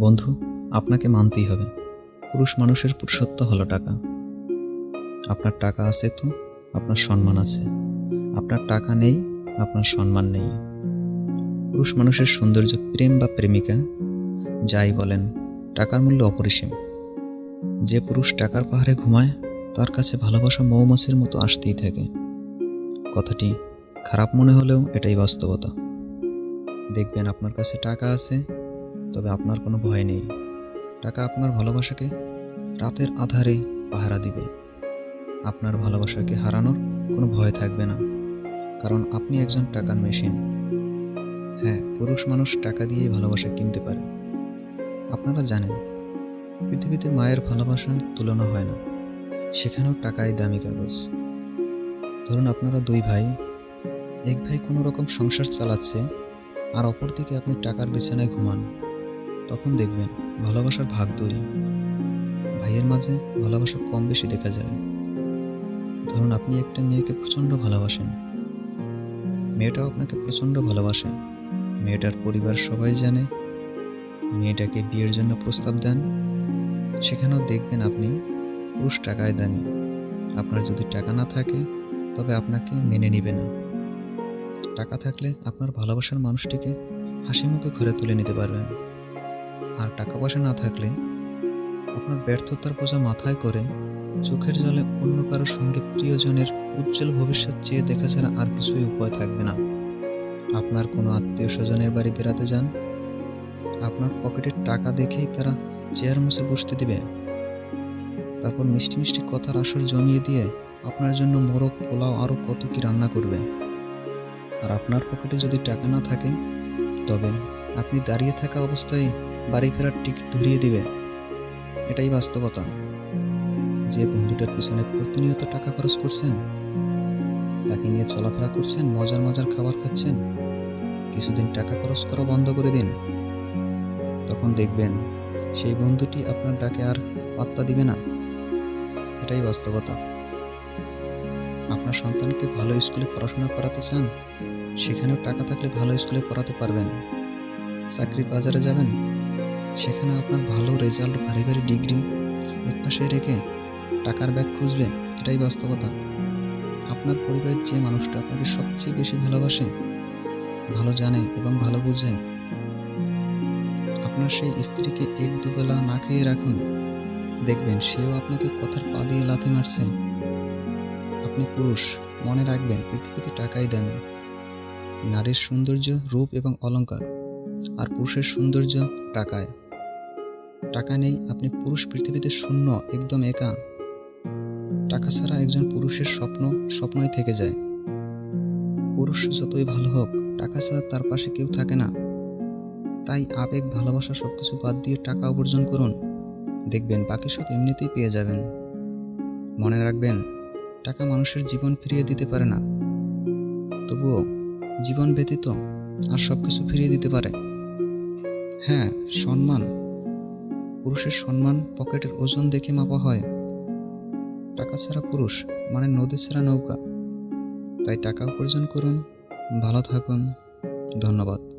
বন্ধু, আপনাকে মানতেই হবে। পুরুষ মানুষের পুরুষত্ব হলো টাকা। আপনার টাকা আছে তো, আপনার সম্মান আছে। আপনার টাকা নেই, আপনার সম্মান নেই। পুরুষ মানুষের সৌন্দর্য প্রেম বা প্রেমিকা, যাই বলেন, টাকার মূল্য অপরিসীম। যে পুরুষ টাকার পাহাড়ে ঘুমায়, তার কাছে ভালোবাসা মৌমাছির মতো আসতেই থাকে। কথাটি খারাপ মনে হলেও এটাই বাস্তবতা। দেখবেন আপনার কাছে টাকা আছে তবে আপনার কোনো ভয় নেই। টাকা আপনার ভালোবাসাকে রাতের আধারে পাহারা দিবে। আপনার ভালোবাসাকে হারানোর কোনো ভয় থাকবে না। কারণ আপনি একজন টাকার মেশিন। হ্যাঁ পুরুষ মানুষ টাকা দিয়ে ভালোবাসা কিনতে পারে। আপনারা জানেন, পৃথিবীতে মায়ের ভালোবাসার তুলনা হয় না। সেখানেও টাকাই দামি কাগজ। ধরুন আপনারা দুই ভাই, এক ভাই কোনো রকম সংসার চালাচ্ছে, আর অপরদিকে আপনি টাকার বিছানায় ঘুমান। তখন দেখবেন ভালোবাসার ভাগ দুই ভাইয়ের মাঝে ভালোবাসা কম বেশি দেখা যায়। ধরুন আপনি একটা মেয়েকে প্রচণ্ড ভালোবাসেন। মেয়েটাও আপনাকে প্রচণ্ড ভালোবাসে। মেয়েটার পরিবার সবাই জানে। মেয়েটাকে বিয়ের জন্য প্রস্তাব দেন। সেখানেও দেখবেন আপনি পুরুষ টাকায় দামি। আপনার যদি টাকা না থাকে, তবে আপনাকে মেনে নিবে না। টাকা থাকলে আপনার ভালোবাসার মানুষটিকে হাসি মুখে ঘরে তুলে নিতে পারবেন। আর টাকা পয়সা না থাকলে আপনার ব্যর্থতার বোঝা মাথায় করে চোখের জলে অন্য কারও সঙ্গে প্রিয়জনের উজ্জ্বল ভবিষ্যৎ চেয়ে দেখা ছাড়া আর কিছুই উপায় থাকবে না। আপনার কোনো আত্মীয় স্বজনের বাড়ি বেড়াতে যান। আপনার পকেটের টাকা দেখেই তারা চেয়ার মুছে বসতে দিবে। তারপর মিষ্টি মিষ্টি কথার আসর জমিয়ে দিয়ে আপনার জন্য মোরগ, পোলাও আরও কত কি রান্না করবে আর আপনার পকেটে যদি টাকা না থাকে, তবে আপনি দাঁড়িয়ে থাকা অবস্থায় বাড়ি ফেরার টিকিট ধরিয়ে দিবে, এটাই বাস্তবতা। যে বন্ধুটার পিছনে প্রতিনিয়ত টাকা খরচ করছেন, তাকে নিয়ে চলাফেরা করছেন, মজার মজার খাবার খাচ্ছেন, কিছুদিন টাকা খরচ করা বন্ধ করে দিন, তখন দেখবেন সেই বন্ধুটি আপনার ডাকে আর পাত্তা দিবে না। এটাই বাস্তবতা। আপনার সন্তানকে ভালো স্কুলে পড়াশোনা করাতে চান, সেখানেও টাকা থাকলে ভালো স্কুলে পড়াতে পারবেন। চাকরির বাজারে যাবেন সেখানে আপনার ভালো রেজাল্ট ভারী ভারী ডিগ্রি এক পাশে রেখে টাকার ব্যাগ খুঁজবে, এটাই বাস্তবতা। আপনার পরিবারের যে মানুষটা আপনাকে সবচেয়ে বেশি ভালোবাসে, ভালো জানে এবং ভালো বুঝে, আপনার সেই স্ত্রীকে এক দুবেলা না খেয়ে রাখুন। দেখবেন সেও আপনাকে কথার পা দিয়ে লাথি মারছে। আপনি পুরুষ, মনে রাখবেন পৃথিবীতে টাকাই দামি। নারীর সৌন্দর্য, রূপ এবং অলংকার। আর পুরুষের সৌন্দর্য টাকায়। টাকা নেই, আপনি পুরুষ পৃথিবীতে শূন্য, একদম একা। টাকা ছাড়া একজন পুরুষের স্বপ্ন স্বপ্নই থেকে যায়। পুরুষ যতই ভালো হোক, টাকা ছাড়া তার পাশে কেউ থাকে না। তাই আবেগ, ভালোবাসা সব কিছু বাদ দিয়ে টাকা উপার্জন করুন। দেখবেন বাকি সব এমনিতেই পেয়ে যাবেন। মনে রাখবেন, টাকা মানুষের জীবন ফিরিয়ে দিতে পারে না। তবুও জীবন ব্যতীত আর সব কিছু ফিরিয়ে দিতে পারে। হ্যাঁ সম্মান। পুরুষের সম্মান পকেটের ওজন দেখে মাপা হয়। টাকা ছাড়া পুরুষ মানে নদী ছাড়া নৌকা। তাই টাকা উপার্জন করুন, ভালো থাকুন। ধন্যবাদ।